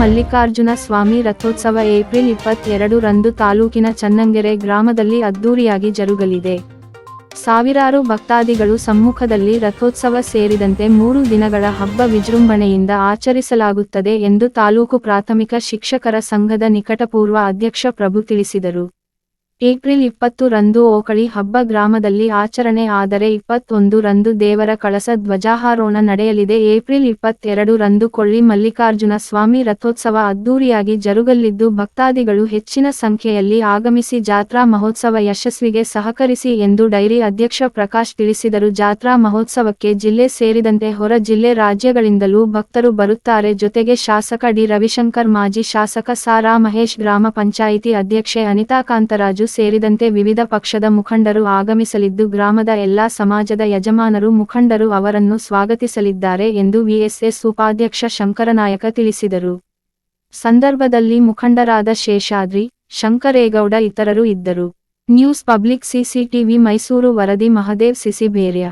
ಮಲ್ಲಿಕಾರ್ಜುನ ಸ್ವಾಮಿ ರಥೋತ್ಸವ ಏಪ್ರಿಲ್ ಇಪ್ಪತ್ತೆರಡು ರಂದು ತಾಲೂಕಿನ ಚನ್ನಂಗೆರೆ ಗ್ರಾಮದಲ್ಲಿ ಅದ್ದೂರಿಯಾಗಿ ಜರುಗಲಿದೆ. ಸಾವಿರಾರು ಭಕ್ತಾದಿಗಳು ಸಮ್ಮುಖದಲ್ಲಿ ರಥೋತ್ಸವ ಸೇರಿದಂತೆ ಮೂರು ದಿನಗಳ ಹಬ್ಬ ವಿಜೃಂಭಣೆಯಿಂದ ಆಚರಿಸಲಾಗುತ್ತದೆ ಎಂದು ತಾಲೂಕು ಪ್ರಾಥಮಿಕ ಶಿಕ್ಷಕರ ಸಂಘದ ನಿಕಟಪೂರ್ವ ಅಧ್ಯಕ್ಷ ಪ್ರಭು ತಿಳಿಸಿದರು. ಏಪ್ರಿಲ್ ಇಪ್ಪತ್ತು ರಂದು ಓಕಳಿ ಹಬ್ಬ ಗ್ರಾಮದಲ್ಲಿ ಆಚರಣೆ, ಆದರೆ ಇಪ್ಪತ್ತೊಂದು ರಂದು ದೇವರ ಕಳಸ ಧ್ವಜಾರೋಹಣ ನಡೆಯಲಿದೆ. ಏಪ್ರಿಲ್ ಇಪ್ಪತ್ತೆರಡು ರಂದು ಕೊಳ್ಳಿ ಮಲ್ಲಿಕಾರ್ಜುನ ಸ್ವಾಮಿ ರಥೋತ್ಸವ ಅದ್ದೂರಿಯಾಗಿ ಜರುಗಲಿದ್ದು, ಭಕ್ತಾದಿಗಳು ಹೆಚ್ಚಿನ ಸಂಖ್ಯೆಯಲ್ಲಿ ಆಗಮಿಸಿ ಜಾತ್ರಾ ಮಹೋತ್ಸವ ಯಶಸ್ವಿಗೆ ಸಹಕರಿಸಿ ಎಂದು ಡೈರಿ ಅಧ್ಯಕ್ಷ ಪ್ರಕಾಶ್ ತಿಳಿಸಿದರು. ಜಾತ್ರಾ ಮಹೋತ್ಸವಕ್ಕೆ ಜಿಲ್ಲೆ ಸೇರಿದಂತೆ ಹೊರ ಜಿಲ್ಲೆ ರಾಜ್ಯಗಳಿಂದಲೂ ಭಕ್ತರು ಬರುತ್ತಾರೆ. ಜೊತೆಗೆ ಶಾಸಕ ಡಿ ರವಿಶಂಕರ್, ಮಾಜಿ ಶಾಸಕ ಸಾರಾ ಮಹೇಶ್ ಗ್ರಾಮ ಪಂಚಾಯಿತಿ ಅಧ್ಯಕ್ಷೆ ಅನಿತಾ ಕಾಂತರಾಜು ಸೇರಿದಂತೆ ವಿವಿಧ ಪಕ್ಷದ ಮುಖಂಡರು ಆಗಮಿಸಲಿದ್ದು ಗ್ರಾಮದ ಎಲ್ಲಾ ಸಮಾಜದ ಯಜಮಾನರು ಮುಖಂಡರು ಅವರನ್ನು ಸ್ವಾಗತಿಸಲಿದ್ದಾರೆ ಎಂದು ವಿಎಸ್ಎಸ್ ಉಪಾಧ್ಯಕ್ಷ ಶಂಕರನಾಯಕ ತಿಳಿಸಿದರು. ಸಂದರ್ಭದಲ್ಲಿ ಮುಖಂಡರಾದ ಶೇಷಾದ್ರಿ, ಶಂಕರೇಗೌಡ ಇತರರು ಇದ್ದರು. ನ್ಯೂಸ್ ಪಬ್ಲಿಕ್ ಸಿಸಿಟಿವಿ ಮೈಸೂರು ವರದಿ ಮಹದೇವ್ ಸಿಸಿಬೇರ್ಯ